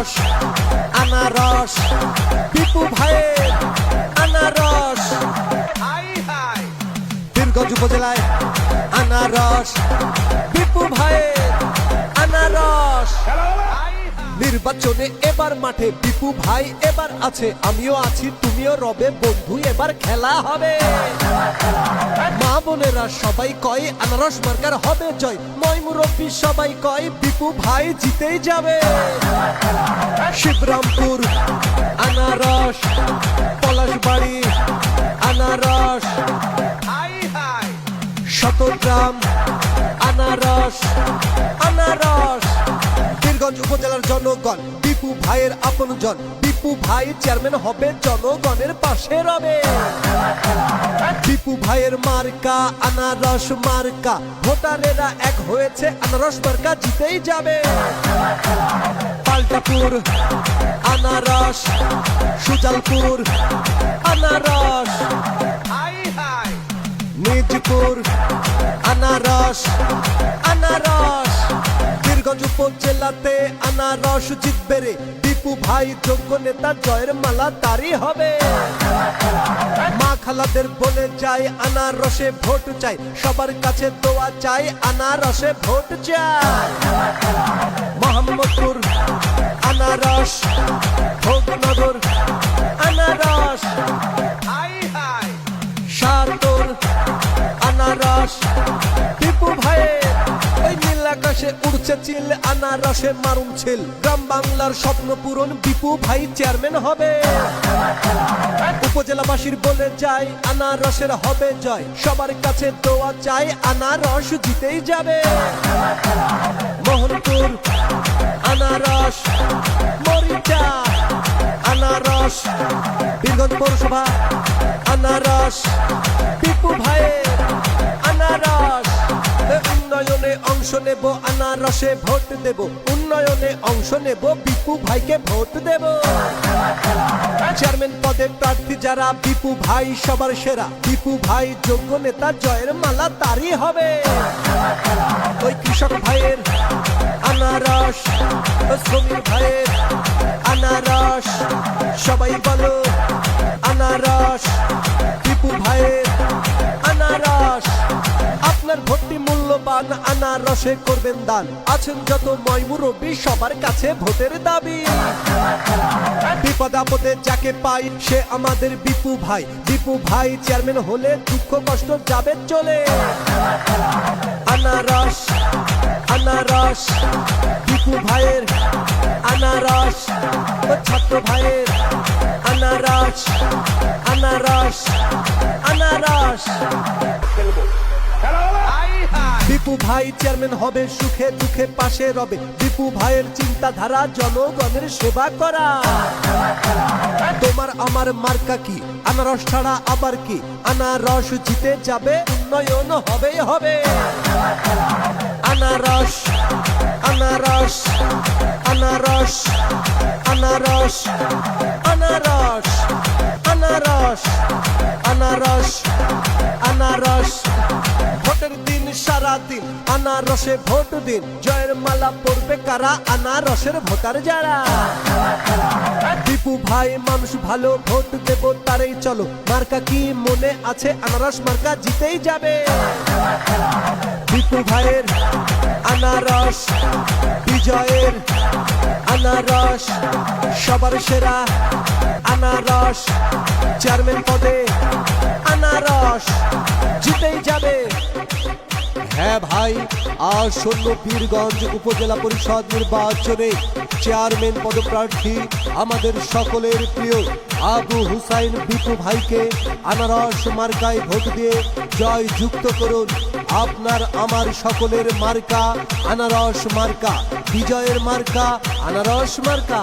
আনারস আনারস। বিপু ভাইয়ের আনারস। বীরগঞ্জ উপজেলায় আনারস। নির্বাচনে এবার মাঠে বিপু ভাই এবার আছে, আমিও আছি, তুমিও রবে, বন্ধু, এবার খেলা হবে। মা বোনেরা সবাই কয়, আনারস মার্কার হবে জয়। ময় মুরব্বী সবাই কয় বিপু ভাই জিতেই যাবে। শিবরামপুর, আনারস, পলাশবাড়ি, আনারস। শতগ্রাম, আনারস আনারস। বীরগঞ্জ উপজেলার জনগণ বিপু ভাইয়ের আপনজন বিপু ভাই চেয়ারম্যান হবে জনগণের পাশে রবে। বিপু ভাইয়ের মার্কা আনারস মার্কা ভোটারেরা এক হয়েছে আনারস মার্কা জিতেই যাবে। পাল্টাপুর আনারস সুজালপুর আনারস। নিজপুর আনারস বীরগঞ্জ উপজেলাতে আনারস জিতবে রে। দীপু ভাই, যোগ্য নেতা, জয়ের মালা তারই হবে। মা খালাদের বলে যায়, আনারসে ভোট চাই। সবার কাছে দোয়া চাই, আনারসে ভোট চাই। মোহাম্মদপুর, আনারস, ভোগনগর, আনারস। সারতোর আনারস। আকাশে উড়ছে চিল, আনারসে মারুন ছিল। গ্রাম বাংলার স্বপ্ন পূরণ, বিপু ভাই চেয়ারম্যান হবে। উপজেলাবাসীর বলে যায়, আনারসের হবে জয়। সবার কাছে দোয়া চাই, আনারস জিতেই যাবে। মোহনপুর, আনারস, মরিচা, আনারস। বীরগঞ্জ পৌরসভা, আনারস। অংশ নেব, আনারসে ভোট দেব, উন্নয়নে অংশ নেব বিপু ভাইকে ভোট দেব। চেয়ারম্যান পদে প্রার্থী যারা বিপু ভাই সবার সেরা বিপু ভাই যোগ্য নেতা জয়ের মালা তারই হবে। ওই কৃষক ভাইয়ের আনারস শ্রমিক ভাইয়ের আনারস, সবাই বলো। মূল্যবান আনারসে করবেন দান। আছেন যত ময়মুরব্বী সবার কাছে ভোটের দাবি। বিপদ আপদে যাকে পাই, সে আমাদের বিপু ভাই। বিপু ভাই চেয়ারম্যান হলে দুঃখ কষ্ট যাবে চলে। আনারস আনারস, বিপু ভাইয়ের আনারস ছাত্র ভাইয়ের আনারস আনারস আনারস। বিপু ভাই চেয়ারম্যান হবে, সুখে দুঃখে পাশে রবে। বিপু ভাইয়ের চিন্তাধারা জনগণের সেবা করা। তোমার আমার মার্কা কি? আনারস ছাড়া আবার কি? আনারস জিতে যাবে, উন্নয়ন হবে হবে। আনারস আনারস আনারস আনারস আনারস আনারস আনারস আনারস। দিন সারা দিন আনারসে ভোট দিন। জয়ের মালা পড়বে কারা? আনারসের ভোটার যারা। দীপু ভাই, মানুষ ভালো ভোট দেব তারেই চলো। মার্কা কি মনে আছে? আনারস মার্কা জিতেই যাবে। দীপু ভাইয়ের আনারস, বিজয়ের আনারস, সবার সেরা আনারস। চেয়ারম্যান পদে আনারস জিতেই যাবে। হ্যাঁ ভাই আসন্ন বীরগঞ্জ উপজেলা পরিষদ নির্বাচনে চেয়ারম্যান পদপ্রার্থী আমাদের সকলের প্রিয় আবু হুসাইন বিপু ভাইকে আনারস মার্কায় ভোট দিয়ে জয় যুক্ত করুন। আপনার, আমার সকলের মার্কা আনারস মার্কা, বিজয়ের মার্কা আনারস মার্কা।